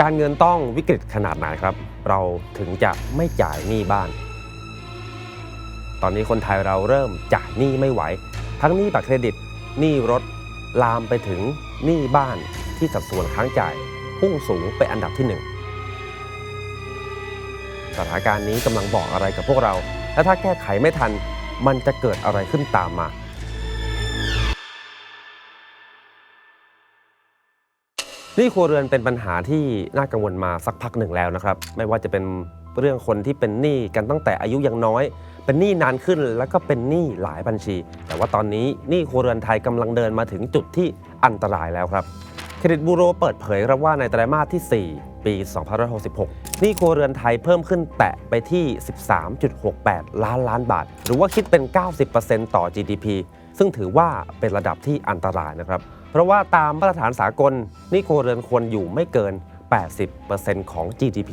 การเงินต้องวิกฤตขนาดไหนครับ เราถึงจะไม่จ่ายหนี้บ้าน ตอนนี้คนไทยเราเริ่มจ่ายหนี้ไม่ไหว ทั้งหนี้บัตรเครดิตหนี้รถลามไปถึงหนี้บ้านที่สัดส่วนค้างจ่ายพุ่งสูงเป็นอันดับที่หนึ่งสถานการณ์นี้กำลังบอกอะไรกับพวกเรา และถ้าแก้ไขไม่ทันมันจะเกิดอะไรขึ้นตามมา นี่ครัวเรือนเป็นปัญหาที่น่ากังวลมาสักพักหนึ่งแล้วนะครับ ไม่ว่าจะเป็นเรื่องคนที่เป็นหนี้กันตั้งแต่อายุยังน้อย เป็นหนี้นานขึ้นแล้วก็เป็นหนี้หลายบัญชี แต่ว่าตอนนี้หนี้ครัวเรือนไทยกำลังเดินมาถึงจุดที่อันตรายแล้วครับเครดิตบูโรเปิดเผยครับว่าในไตรมาสที่ 4 ปี 2566หนี้ครัวเรือนไทยเพิ่มขึ้นแตะไปที่ 13.68 ล้านล้านบาท หรือว่าคิดเป็น 90%ต่อ GDP ซึ่งถือว่าเป็นระดับที่อันตรายนะครับ เพราะว่าตามมาตรฐานสากลหนี้ครัวเรือนควรอยู่ไม่เกิน 80%ของ GDP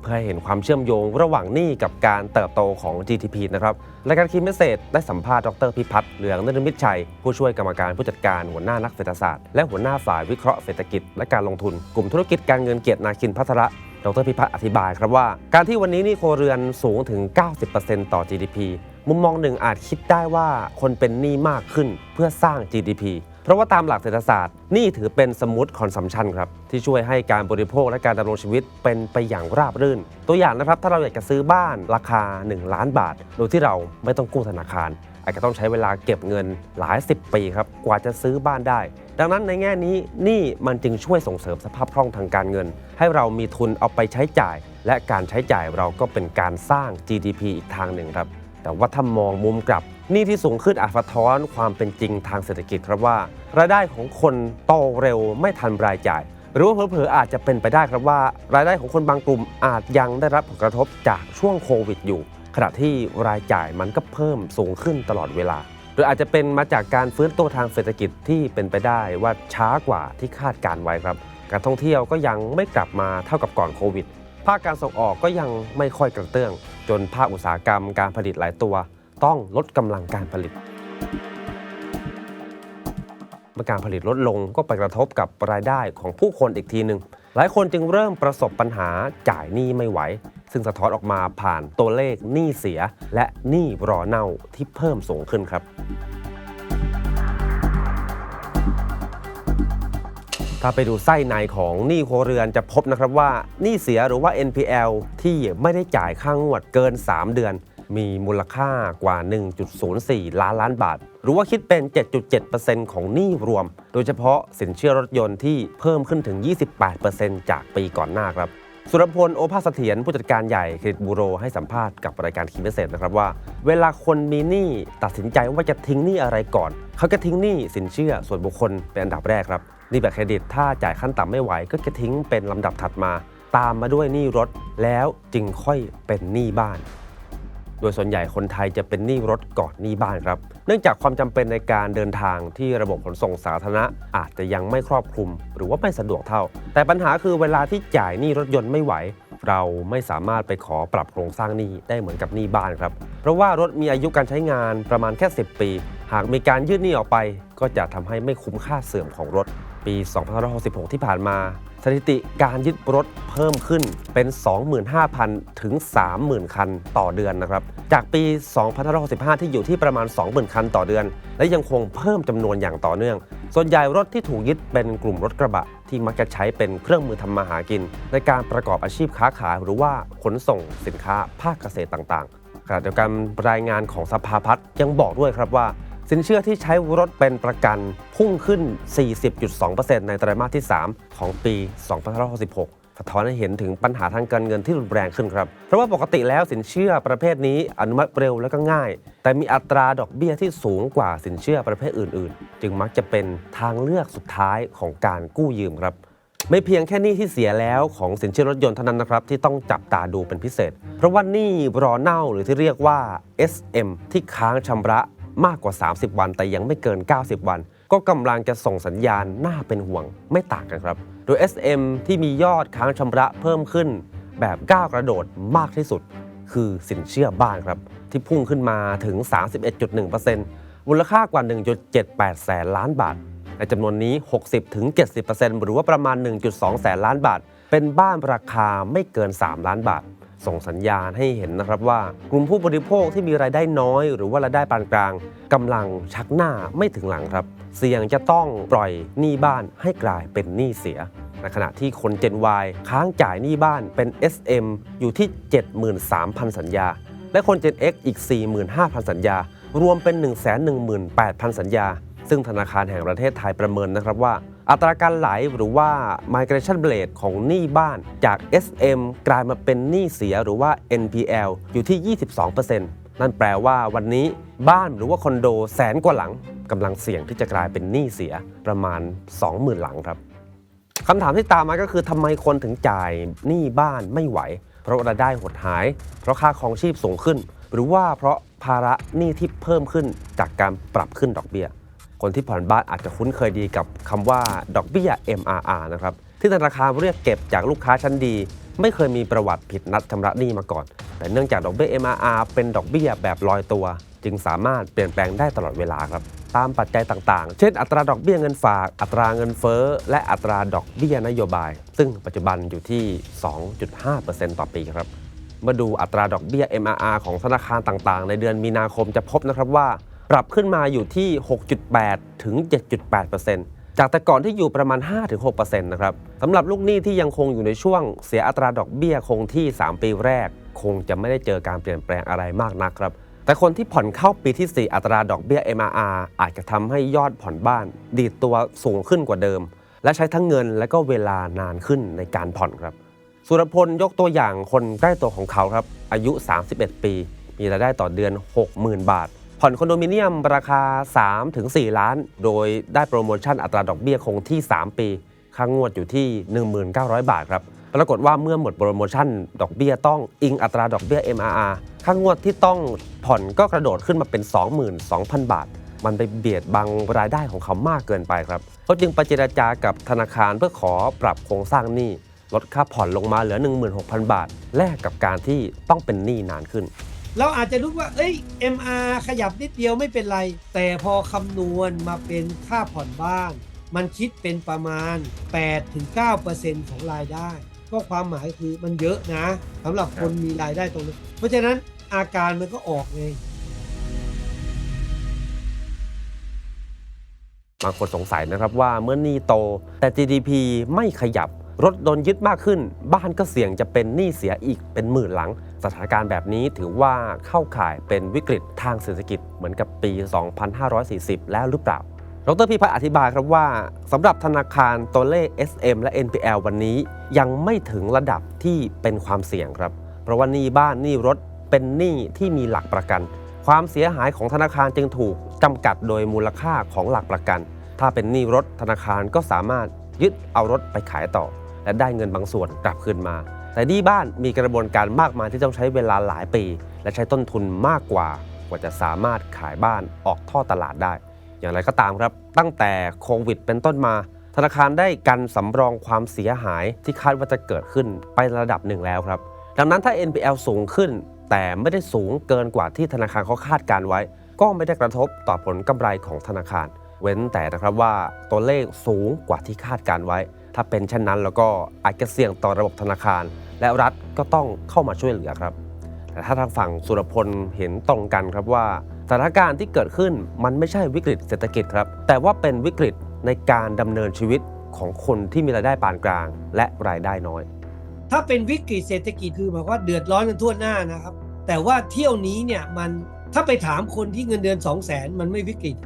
เพื่อให้เห็นความเชื่อมโยงระหว่างหนี้กับการเติบโตของ GDP นะครับรายการคีมเมสเซจได้สัมภาษณ์ดรพิพัฒน์เหลืองนรมิตรชัย ผู้ช่วยกรรมการผู้จัดการหัวหน้านักเศรษฐศาสตร์ และหัวหน้าฝ่ายวิเคราะห์เศรษฐกิจและการลงทุน กลุ่มธุรกิจการเงินเกียรตินาคินพัทระดรพิพัฒน์อธิบายครับว่า การที่วันนี้หนี่ครัวเรือนสูงถึง 90%ต่อ GDP มุมมองหนึ่งอาจคิดได้ว่าคนเป็นหนี้มากขึ้นเพื่อสร้าง GDP เพราะว่าตามหลักเศรษฐศาสตร์นี่ถือเป็นสมูทคอนซัมชันครับที่ช่วยให้การบริโภคและการดำรงชีวิตเป็นไปอย่างราบรื่น ตัวอย่างนะครับถ้าเราอยากจะซื้อบ้านราคา 1 ล้านบาท โดยที่เราไม่ต้องกู้ธนาคาร อาจจะต้องใช้เวลาเก็บเงินหลาย 10 ปีครับกว่าจะซื้อบ้านได้ ดังนั้นในแง่นี้นี่มันจึงช่วยส่งเสริมสภาพคล่องทางการเงิน ให้เรามีทุนเอาไปใช้จ่าย และการใช้จ่ายเราก็เป็นการสร้าง GDP อีกทางหนึ่งครับแต่ว่าถ้ามองมุมกลับหนี้ที่สูงขึ้นอาจสะท้อนความเป็นจริงทางเศรษฐกิจครับว่า รายได้ของคนโตเร็วไม่ทันรายจ่าย หรือว่าเผลอๆอาจจะเป็นไปได้ครับว่า รายได้ของคนบางกลุ่มอาจยังได้รับผลกระทบจากช่วงโควิดอยู่ ขณะที่รายจ่ายมันก็เพิ่มสูงขึ้นตลอดเวลา หรืออาจจะเป็นมาจากการฟื้นตัวทางเศรษฐกิจที่เป็นไปได้ว่าช้ากว่าที่คาดการไว้ครับ การท่องเที่ยวก็ยังไม่กลับมาเท่ากับก่อนโควิดภาคการส่งออกก็ยังไม่ค่อยกระเตื้อง จนภาคอุตสาหกรรมการผลิตหลายตัว ต้องลดกำลังการผลิตเมื่อการผลิตลดลงก็ไปกระทบกับรายได้ของผู้คนอีกทีหนึ่งหลายคนจึงเริ่มประสบปัญหาจ่ายหนี้ไม่ไหว ซึ่งสะท้อนออกมาผ่านตัวเลขหนี้เสีย และหนี้รอเน่าที่เพิ่มสูงขึ้นครับ ถ้าไปดูไส้ในของหนี้ครัวเรือนจะพบนะครับว่าหนี้เสียหรือว่า NPL ที่ไม่ได้จ่ายค่างวดเกิน 3 เดือน มีมูลค่ากว่า 1.04 ล้านล้านบาท หรือว่าคิดเป็น 7.7%ของหนี้รวม โดยเฉพาะสินเชื่อรถยนต์ที่เพิ่มขึ้นถึง 28%จากปีก่อนหน้าครับ สุรพลโอภาสเสถียรผู้จัดการใหญ่เครดิตบูโรให้สัมภาษณ์กับรายการคีเมสเซจนะครับว่า เวลาคนมีหนี้ตัดสินใจว่าจะทิ้งหนี้อะไรก่อน เขาก็ทิ้งหนี้สินเชื่อส่วนบุคคลเป็นอันดับแรกครับหนี้บัตรเครดิตถ้าจ่ายขั้นต่ำไม่ไหวก็จะทิ้งเป็นลำดับถัดมาตามมาด้วยหนี้รถแล้วจึงค่อยเป็นหนี้บ้าน โดยส่วนใหญ่คนไทยจะเป็นหนี้รถก่อนหนี้บ้านครับ เนื่องจากความจำเป็นในการเดินทางที่ระบบขนส่งสาธารณะอาจจะยังไม่ครอบคลุม หรือว่าไม่สะดวกเท่า แต่ปัญหาคือเวลาที่จ่ายหนี้รถยนต์ไม่ไหว เราไม่สามารถไปขอปรับโครงสร้างหนี้ได้เหมือนกับหนี้บ้านครับ เพราะว่ารถมีอายุการใช้งานประมาณแค่ 10 ปี หากมีการยืดหนี้ออกไป ก็จะทำให้ไม่คุ้มค่าเสื่อมของรถ ปี 2566 ที่ผ่านมา สถิติการยึดรถเพิ่มขึ้นเป็น 25,000 ถึง 30,000 คันต่อเดือนนะครับ จากปี 2565 ที่อยู่ที่ประมาณ 20,000 คันต่อเดือน และยังคงเพิ่มจำนวนอย่างต่อเนื่อง ส่วนใหญ่รถที่ถูกยึดเป็นกลุ่มรถกระบะ ที่มักจะใช้เป็นเครื่องมือทำมาหากิน ในการประกอบอาชีพค้าขายหรือว่าขนส่งสินค้าภาคเกษตรต่างๆขณะเดียวกันรายงานของสภาพัฒน์ยังบอกด้วยครับว่า สินเชื่อที่ใช้รถเป็นประกันพุ่งขึ้น 40.2%ในไตรมาสที่ 3 ของปี 2566สะท้อนให้เห็นถึงปัญหาทางการเงินที่รุนแรงขึ้นครับ เพราะว่าปกติแล้วสินเชื่อประเภทนี้อนุมัติเร็วและก็ง่าย แต่มีอัตราดอกเบี้ยที่สูงกว่าสินเชื่อประเภทอื่น ๆ จึงมักจะเป็นทางเลือกสุดท้ายของการกู้ยืมครับ ไม่เพียงแค่นี้ที่เสียแล้วของสินเชื่อรถยนต์เท่านั้นนะครับ ที่ต้องจับตาดูเป็นพิเศษ เพราะว่านี้รอเน่าหรือที่เรียกว่า SM ที่ค้างชำระ มากกว่า 30 วัน แต่ยังไม่เกิน 90 วัน ก็กำลังจะส่งสัญญาณน่าเป็นห่วงไม่ต่างกันครับ โดย SM ที่มียอดค้างชำระเพิ่มขึ้น แบบก้าวกระโดดมากที่สุด คือสินเชื่อบ้านครับ ที่พุ่งขึ้นมาถึง 31.1%มูลค่ากว่า 1.78 แสนล้านบาท ในจำนวนนี้ 60-70%หรือว่าประมาณ 1.2 แสนล้านบาท เป็นบ้านราคาไม่เกิน 3 ล้านบาท ส่งสัญญาณให้เห็นนะครับว่ากลุ่มผู้บริโภคที่มีรายได้น้อย หรือว่ารายได้ปานกลางกำลังชักหน้าไม่ถึงหลังครับ เสี่ยงจะต้องปล่อยหนี้บ้านให้กลายเป็นหนี้เสียในขณะที่คน Gen Y ค้างจ่ายหนี้บ้านเป็น SM อยู่ที่ 73,000 สัญญา และคน Gen X อีก 45,000 สัญญา รวมเป็น 118,000 สัญญา ซึ่งธนาคารแห่งประเทศไทยประเมินนะครับว่า อัตราการไหลหรือว่า migration rate ของหนี้บ้านจาก SM กลายมาเป็นหนี้เสียหรือว่า NPL อยู่ที่ 22%นั่นแปลว่าวันนี้บ้านหรือว่าคอนโดแสนกว่าหลังกำลังเสี่ยงที่จะกลายเป็นหนี้เสียประมาณ 20,000 หลังครับคำถามที่ตามมาก็คือทำไมคนถึงจ่ายหนี้บ้านไม่ไหว เพราะรายได้หดหาย เพราะค่าครองชีพสูงขึ้น หรือว่าเพราะภาระหนี้ที่เพิ่มขึ้นจากการปรับขึ้นดอกเบี้ย คนที่ผ่อนบ้านอาจจะคุ้นเคยดีกับคำว่าดอกเบี้ย MRR นะครับที่ธนาคารเรียกเก็บจากลูกค้าชั้นดี ไม่เคยมีประวัติผิดนัดชำระหนี้มาก่อน แต่เนื่องจากดอกเบี้ย MRR เป็นดอกเบี้ยแบบลอยตัว จึงสามารถเปลี่ยนแปลงได้ตลอดเวลาครับตามปัจจัยต่างๆ เช่น อัตราดอกเบี้ยเงินฝาก อัตราเงินเฟ้อ และอัตราดอกเบี้ยนโยบาย ซึ่งปัจจุบันอยู่ที่ 2.5%ต่อปีครับ มาดูอัตราดอกเบี้ย MRR ของธนาคารต่างๆ ในเดือนมีนาคมจะพบนะครับว่า ปรับขึ้นมาอยู่ที่ 6.8 ถึง 7.8%จากแต่ก่อนที่อยู่ประมาณ 5-6%นะครับสำหรับลูกหนี้ที่ยังคงอยู่ในช่วงเสียอัตราดอกเบี้ยคงที่ 3 ปีแรก คงจะไม่ได้เจอการเปลี่ยนแปลงอะไรมากนักครับแต่คนที่ผ่อนเข้าปีที่ 4 อัตราดอกเบี้ย MRR อาจจะทำให้ยอดผ่อนบ้าน ดีดตัวสูงขึ้นกว่าเดิม และใช้ทั้งเงินและก็เวลานานขึ้นในการผ่อนครับ สุรพลยกตัวอย่างคนใกล้ตัวของเขาครับ อายุ 31 ปี มีรายได้ต่อเดือน 60,000 บาท ผ่อนคอนโดมิเนียมราคา 3-4 ล้าน โดยได้โปรโมชั่นอัตราดอกเบี้ยคงที่ 3 ปีค่างวดอยู่ที่ 1900 บาทครับ ปรากฏว่าเมื่อหมดโปรโมชั่น ดอกเบี้ยต้องอิงอัตราดอกเบี้ย MRR ค่างวดที่ต้องผ่อนก็กระโดดขึ้นมาเป็น 22,000 บาท มันไปเบียดบังรายได้ของเขามากเกินไปครับเขาจึงไปเจรจากับธนาคารเพื่อขอปรับโครงสร้างหนี้ลดค่าผ่อนลงมาเหลือ 16,000 บาท แลกกับการที่ต้องเป็นหนี้นานขึ้น เราอาจจะรู้ว่า เอ้ย MR ขยับนิดเดียวไม่เป็นไร แต่พอคำนวณมาเป็นค่าผ่อนบ้าน มันคิดเป็นประมาณ 8-9%ของรายได้ ก็ความหมายคือมันเยอะนะสำหรับคนมีรายได้ตรงนี้ เพราะฉะนั้นอาการมันก็ออกไงบางคนสงสัยนะครับว่าเมื่อหนี้โตแต่ GDP ไม่ขยับ รถโดนยึดมากขึ้น บ้านก็เสี่ยงจะเป็นหนี้เสียอีกเป็นหมื่นหลัง สถานการณ์แบบนี้ถือว่าเข้าข่ายเป็นวิกฤตทางเศรษฐกิจเหมือนกับปี 2540 แล้วหรือเปล่า ดรพิพัฒน์อธิบายครับว่าสำหรับธนาคารตัวเลข SM และ NPL วันนี้ยังไม่ถึงระดับที่เป็นความเสี่ยงครับ เพราะว่าหนี้บ้านหนี้รถเป็นหนี้ที่มีหลักประกัน ความเสียหายของธนาคารจึงถูกจำกัดโดยมูลค่าของหลักประกัน ถ้าเป็นหนี้รถธนาคารก็สามารถยึดเอารถไปขายต่อ และได้เงินบางส่วนกลับคืนมา แต่หนี้บ้านมีกระบวนการมากมายที่ต้องใช้เวลาหลายปี และใช้ต้นทุนมากกว่า กว่าจะสามารถขายบ้านออกท่อตลาดได้ อย่างไรก็ตามครับ ตั้งแต่โควิดเป็นต้นมา ธนาคารได้กันสำรองความเสียหายที่คาดว่าจะเกิดขึ้นไประดับหนึ่งแล้วครับ ดังนั้นถ้า NPL สูงขึ้น แต่ไม่ได้สูงเกินกว่าที่ธนาคารเขาคาดการไว้ ก็ไม่ได้กระทบต่อผลกำไรของธนาคาร เว้นแต่นะครับว่าตัวเลขสูงกว่าที่คาดการไว้ ถ้าเป็นเช่นนั้นแล้วก็อาจจะเสี่ยงต่อระบบธนาคาร และรัฐก็ต้องเข้ามาช่วยเหลือครับ แต่ถ้าทางฝั่งสุรพลเห็นตรงกันครับว่าสถานการณ์ที่เกิดขึ้นมันไม่ใช่วิกฤตเศรษฐกิจครับ แต่ว่าเป็นวิกฤตในการดำเนินชีวิตของคนที่มีรายได้ปานกลาง และรายได้น้อย ถ้าเป็นวิกฤตเศรษฐกิจคือหมายว่าเดือดร้อนกันทั่วหน้านะครับ แต่ว่าเที่ยวนี้เนี่ยมันถ้าไปถามคนที่เงินเดือน 2 0 0 0 0นมันไม่วิกฤต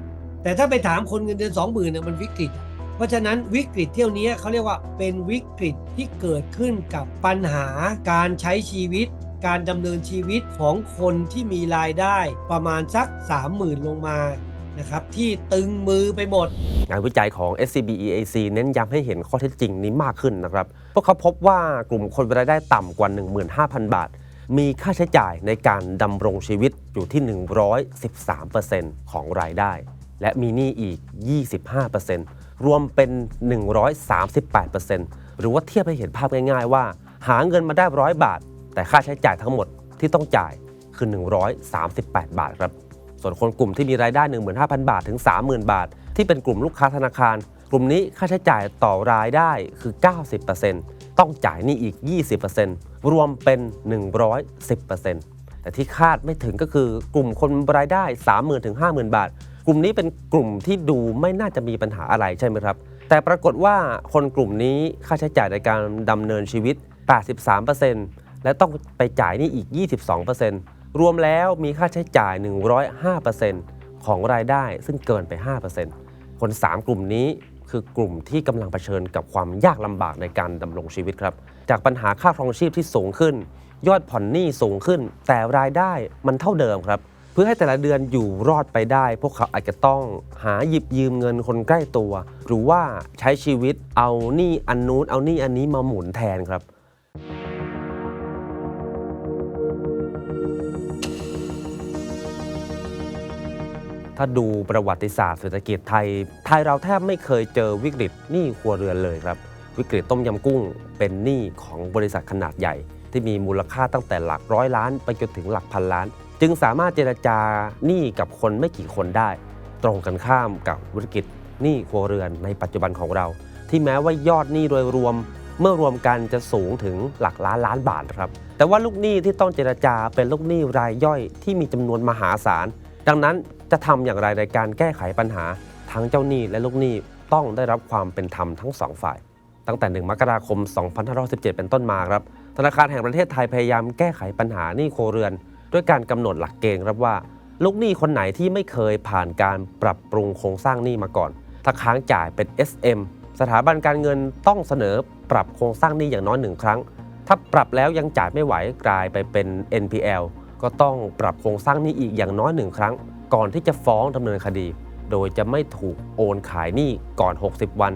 แต่ถ้าไปถามคนเงินเดือน 20,000เนี่ยมันวิกฤต เพราะฉะนั้นวิกฤตเที่ยวนี้เขาเรียกว่าเป็นวิกฤตที่เกิดขึ้นกับปัญหาการใช้ชีวิต การดำเนินชีวิตของคนที่มีรายได้ประมาณสัก 30,000 ลงมานะครับที่ตึงมือไปหมด งานวิจัยของ SCB EAC เน้นย้ำให้เห็นข้อเท็จจริงนี้มากขึ้นนะครับเพราะเขาพบว่ากลุ่มคนรายได้ต่ำกว่า 15,000 บาท มีค่าใช้จ่ายในการดำรงชีวิตอยู่ที่ 113%ของรายได้ และมีหนี้อีก 25% รวมเป็น 138%หรือว่าเทียบให้เห็นภาพง่าย ๆ ว่า หาเงินมาได้ร้อยบาท แต่ค่าใช้จ่ายทั้งหมดที่ต้องจ่ายคือ 138 บาทครับ ส่วนคนกลุ่มที่มีรายได้ 15,000 บาทถึง 30,000 บาท ที่เป็นกลุ่มลูกค้าธนาคาร กลุ่มนี้ค่าใช้จ่ายต่อรายได้คือ 90%ต้องจ่ายนี้อีก 20%รวมเป็น 110%แต่ที่คาดไม่ถึงก็คือกลุ่มคนรายได้ 30,000ถึง50,000 บาท กลุ่มนี้เป็นกลุ่มที่ดูไม่น่าจะมีปัญหาอะไรใช่ไหมครับ แต่ปรากฏว่าคนกลุ่มนี้ค่าใช้จ่ายในการดำเนินชีวิต 83%และต้องไปจ่ายนี่อีก 22%รวมแล้วมีค่าใช้จ่าย 105%ของรายได้ซึ่งเกินไป 5%คน 3 กลุ่มนี้คือกลุ่มที่กำลังเผชิญกับความยากลำบากในการดำรงชีวิตครับ จากปัญหาค่าครองชีพที่สูงขึ้น ยอดผ่อนหนี้สูงขึ้น แต่รายได้มันเท่าเดิมครับ พื่อให้แต่ละเดือนอยู่รอดไปได้ พวกเขาอาจจะต้องหาหยิบยืมเงินคนใกล้ตัว หรือว่าใช้ชีวิตเอาหนี้อันนู้นเอาหนี้อันนี้มาหมุนแทนครับ ถ้าดูประวัติศาสตร์เศรษฐกิจไทย ไทยเราแทบไม่เคยเจอวิกฤตหนี้ครัวเรือนเลยครับ วิกฤตต้มยำกุ้งเป็นหนี้ของบริษัทขนาดใหญ่ ที่มีมูลค่าตั้งแต่หลักร้อยล้าน ไปจนถึงหลักพันล้าน จึงสามารถเจรจาหนี้กับคนไม่กี่คนได้ ตรงกันข้ามกับวิกฤตหนี้ครัวเรือนในปัจจุบันของเรา ที่แม้ว่ายอดหนี้โดยรวม เมื่อรวมกันจะสูงถึงหลักล้านล้านบาทครับ แต่ว่าลูกหนี้ที่ต้องเจรจาเป็นลูกหนี้รายย่อยที่มีจำนวนมหาศาล ดังนั้นจะทำอย่างไรในการแก้ไขปัญหา ทั้งเจ้าหนี้และลูกหนี้ต้องได้รับความเป็นธรรมทั้งสองฝ่าย ตั้งแต่ 1 มกราคม 2517 เป็นต้นมาครับธนาคารแห่งประเทศไทยพยายามแก้ไขปัญหาหนี้ครัวเรือน ด้วยการกำหนดหลักเกณฑ์ครับว่า ลูกหนี้คนไหนที่ไม่เคยผ่านการปรับปรุงโครงสร้างหนี้มาก่อน ถ้าค้างจ่ายเป็น SM สถาบันการเงินต้องเสนอปรับโครงสร้างหนี้อย่างน้อยหนึ่งครั้ง ถ้าปรับแล้วยังจ่ายไม่ไหวกลายไปเป็น NPL ก็ต้องปรับโครงสร้างหนี้อีกอย่างน้อยหนึ่งครั้ง ก่อนที่จะฟ้องดำเนินคดี โดยจะไม่ถูกโอนขายหนี้ก่อน 60 วัน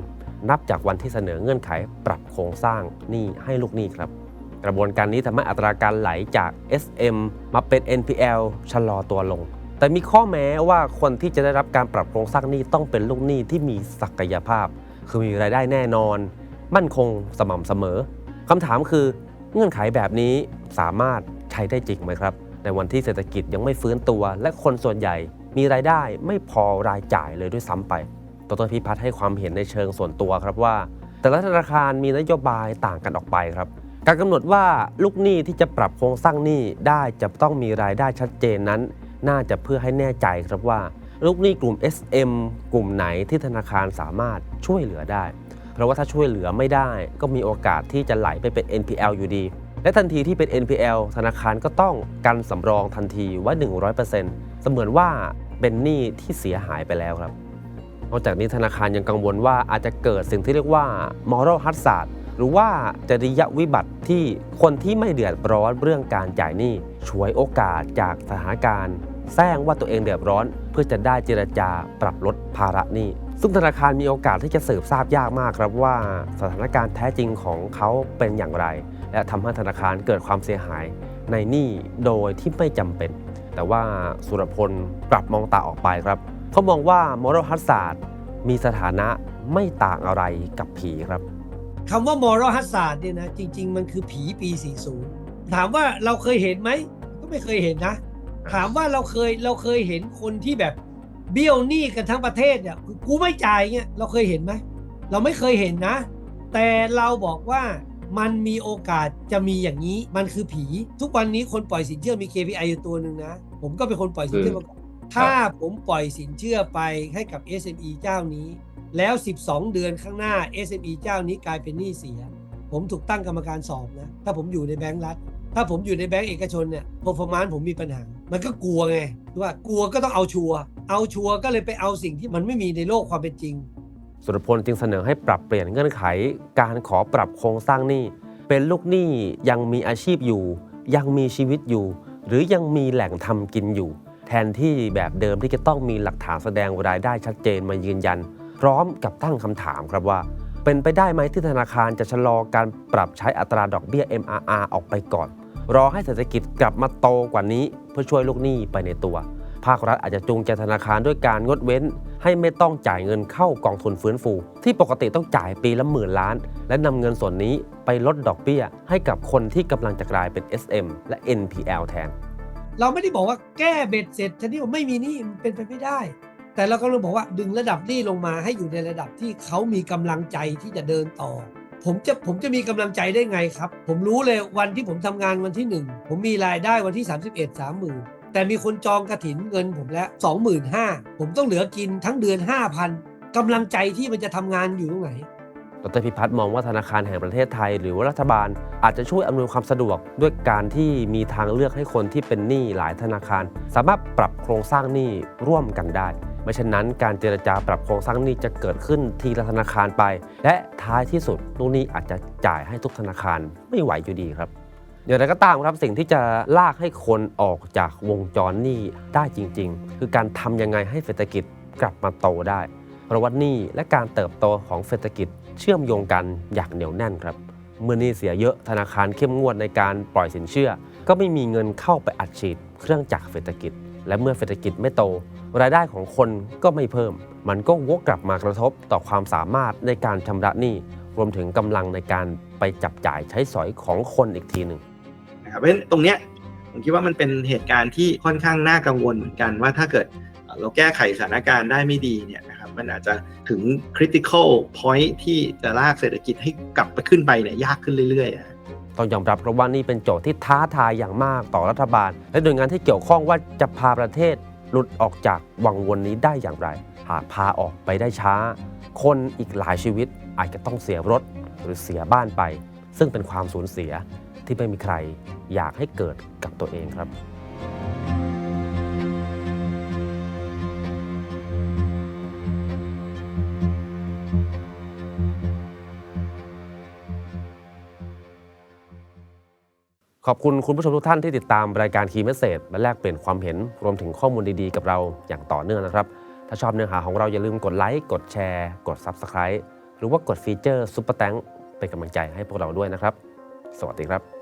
นับจากวันที่เสนอเงื่อนไขปรับโครงสร้างหนี้ให้ลูกหนี้ครับ กระบวนการนี้ทำให้อัตราการไหลจาก SM มาเป็น NPL ชะลอตัวลง แต่มีข้อแม้ว่าคนที่จะได้รับการปรับโครงสร้างหนี้ต้องเป็นลูกหนี้ที่มีศักยภาพ คือมีรายได้แน่นอน มั่นคงสม่ำเสมอคำถามคือเงื่อนไขแบบนี้สามารถใช้ได้จริงไหมครับ ในวันที่เศรษฐกิจยังไม่ฟื้นตัว และคนส่วนใหญ่มีรายได้ไม่พอรายจ่ายเลยด้วยซ้ำไปดรพิพัฒน์ให้ความเห็นในเชิงส่วนตัวครับว่า แต่ละธนาคารมีนโยบายต่างกันออกไปครับ การกำหนดว่าลูกหนี้ที่จะปรับโครงสร้างหนี้ได้จะต้องมีรายได้ชัดเจนนั้น น่าจะเพื่อให้แน่ใจครับว่า ลูกหนี้กลุ่ม SM กลุ่มไหนที่ธนาคารสามารถช่วยเหลือได้ เพราะว่าถ้าช่วยเหลือไม่ได้ ก็มีโอกาสที่จะไหลไปเป็น NPL อยู่ดี และทันทีที่เป็น NPL ธนาคารก็ต้องกันสำรองทันทีไว้100%เสมือนว่าเป็นหนี้ที่เสียหายไปแล้วครับนอกจากนี้ธนาคารยังกังวลว่าอาจจะเกิดสิ่งที่เรียกว่า moral hazard หรือว่าจริยวิบัติที่คนที่ไม่เดือดร้อนเรื่องการจ่ายหนี้ฉวยโอกาสจากสถานการณ์แซงว่าตัวเองเดือดร้อน เพื่อจะได้เจรจาปรับลดภาระหนี้ซึ่งธนาคารมีโอกาสที่จะสืบทราบยากมากครับว่าสถานการณ์แท้จริงของเขาเป็นอย่างไร และทำให้ธนาคารเกิดความเสียหายในหนี้โดยที่ไม่จำเป็น แต่ว่าสุรพลกลับมองตาออกไปครับเขามองว่า moral hazard มีสถานะไม่ต่างอะไรกับผีครับ คำว่า moral hazard เนี่ยนะจริง ๆ มันคือผีปี 40 ถามว่าเราเคยเห็นไหม ก็ไม่เคยเห็นนะ ถามว่าเราเคยเราเคยเห็นคนที่แบบเบี้ยวหนี้กันทั้งประเทศเนี่ยคือกูไม่จ่ายเงี้ยเราเคยเห็นไหม เราไม่เคยเห็นนะ แต่เราบอกว่ามันมีโอกาสจะมีอย่างนี้ มันคือผี ทุกวันนี้คนปล่อยสินเชื่อมี KPI อยู่ตัวหนึ่งนะ ผมก็เป็นคนปล่อยสินเชื่อมาก่อนถ้าผมปล่อยสินเชื่อไปให้กับ SME เจ้านี้ แล้ว 12 เดือนข้างหน้า SME เจ้านี้กลายเป็นหนี้เสีย ผมถูกตั้งกรรมการสอบนะ ถ้าผมอยู่ในแบงก์รัฐ ถ้าผมอยู่ในแบงก์เอกชนเนี่ยพอฟอร์มานผมมีปัญหา มันก็กลัวไงว่ากลัวก็ต้องเอาชัวร์เอาชัวร์ก็เลยไปเอาสิ่งที่มันไม่มีในโลกความเป็นจริง สุรพลจึงเสนอให้ปรับเปลี่ยนเงื่อนไข การขอปรับโครงสร้างหนี้ เป็นลูกหนี้ยังมีอาชีพอยู่ ยังมีชีวิตอยู่ หรือยังมีแหล่งทำกินอยู่ แทนที่แบบเดิมที่จะต้องมีหลักฐานแสดงรายได้ชัดเจนมายืนยัน พร้อมกับตั้งคำถามครับว่า เป็นไปได้ไหมที่ธนาคารจะชะลอการปรับใช้อัตราดอกเบี้ย MRR ออกไปก่อน รอให้เศรษฐกิจกลับมาโตกว่านี้เพื่อช่วยลูกหนี้ไปในตัว ภาครัฐอาจจะจูงใจธนาคารด้วยการงดเว้น ให้ไม่ต้องจ่ายเงินเข้ากองทุนฟื้นฟู ที่ปกติต้องจ่ายปีละหมื่นล้าน และนำเงินส่วนนี้ไปลดดอกเบี้ย ให้กับคนที่กำลังจะกลายเป็น SM และ NPL แทนเราไม่ได้บอกว่าแก้เบ็ดเสร็จชนิดว่าไม่มีนี้มันเป็นไปไม่ได้ แต่เราก็เลยบอกว่าดึงระดับหนี้ลงมาให้อยู่ในระดับที่เขามีกำลังใจที่จะเดินต่อ ผมจะผมจะมีกำลังใจได้ไงครับ ผมรู้เลยวันที่ผมทำงานวันที่หนึ่งผมมีรายได้วันที่ 31 30,000 แต่มีคนจองกระถินเงินผมแล้ว25,000 ผมต้องเหลือกินทั้งเดือน 5,000กำลังใจที่มันจะทำงานอยู่ตรงไหนดรพิพัฒน์มองว่าธนาคารแห่งประเทศไทย หรือว่ารัฐบาลอาจจะช่วยอำนวยความสะดวกด้วยการที่มีทางเลือกให้คนที่เป็นหนี้หลายธนาคาร สามารถปรับโครงสร้างหนี้ร่วมกันได้ ไม่เช่นนั้นการเจรจาปรับโครงสร้างหนี้จะเกิดขึ้นทีละธนาคารไป และท้ายที่สุดลูกหนี้อาจจะจ่ายให้ทุกธนาคารไม่ไหวอยู่ดีครับ อย่างไรก็ตามครับสิ่งที่จะลากให้คนออกจากวงจรหนี้ได้จริง ๆ คือการทำยังไงให้เศรษฐกิจกลับมาโตได้ เพราะว่าหนี้และการเติบโตของเศรษฐกิจเชื่อมโยงกันอย่างเหนียวแน่นครับเมื่อนี้เสียเยอะธนาคารเข้มงวดในการปล่อยสินเชื่อ ก็ไม่มีเงินเข้าไปอัดฉีดเครื่องจักรเศรษฐกิจ และเมื่อเศรษฐกิจไม่โต รายได้ของคนก็ไม่เพิ่ม มันก็วกกลับมากระทบต่อความสามารถในการชำระหนี้รวมถึงกำลังในการไปจับจ่ายใช้สอยของคนอีกทีหนึ่งนะครับเพราะฉะนั้นตรงเนี้ยผมคิดว่ามันเป็นเหตุการณ์ที่ค่อนข้างน่ากังวลเหมือนกันว่าถ้าเกิดเอ่อเราแก้ไขสถานการณ์ได้ไม่ดีเนี่ยนะครับมันอาจจะถึง critical point ที่จะลากเศรษฐกิจให้กลับไปขึ้นไปเนี่ยยากขึ้นเรื่อยๆอะต้องยอมรับครับว่านี่เป็นโจทย์ที่ท้าทายอย่างมากต่อรัฐบาล และหน่วยงานที่เกี่ยวข้องว่าจะพาประเทศ หลุดออกจากวังวนนี้ได้อย่างไร หากพาออกไปได้ช้า คนอีกหลายชีวิตอาจจะต้องเสียรถหรือเสียบ้านไป ซึ่งเป็นความสูญเสียที่ไม่มีใครอยากให้เกิดกับตัวเองครับ อบคุณคุณผู้ชมทุกท่านที่ติดตามรายการคีย์เมสเซจและแลกเปลี่ยนความเห็นรวมถึงข้อมูลดีๆ กับเราอย่างต่อเนื่องนะครับ ถ้าชอบเนื้อหาของเราอย่าลืมกดไลค์กดแชร์ กด Subscribe หรือว่ากดฟีเจอร์ซุปเปอร์แตงเป็นกำลังใจให้พวกเราด้วยนะครับ สวัสดีครับ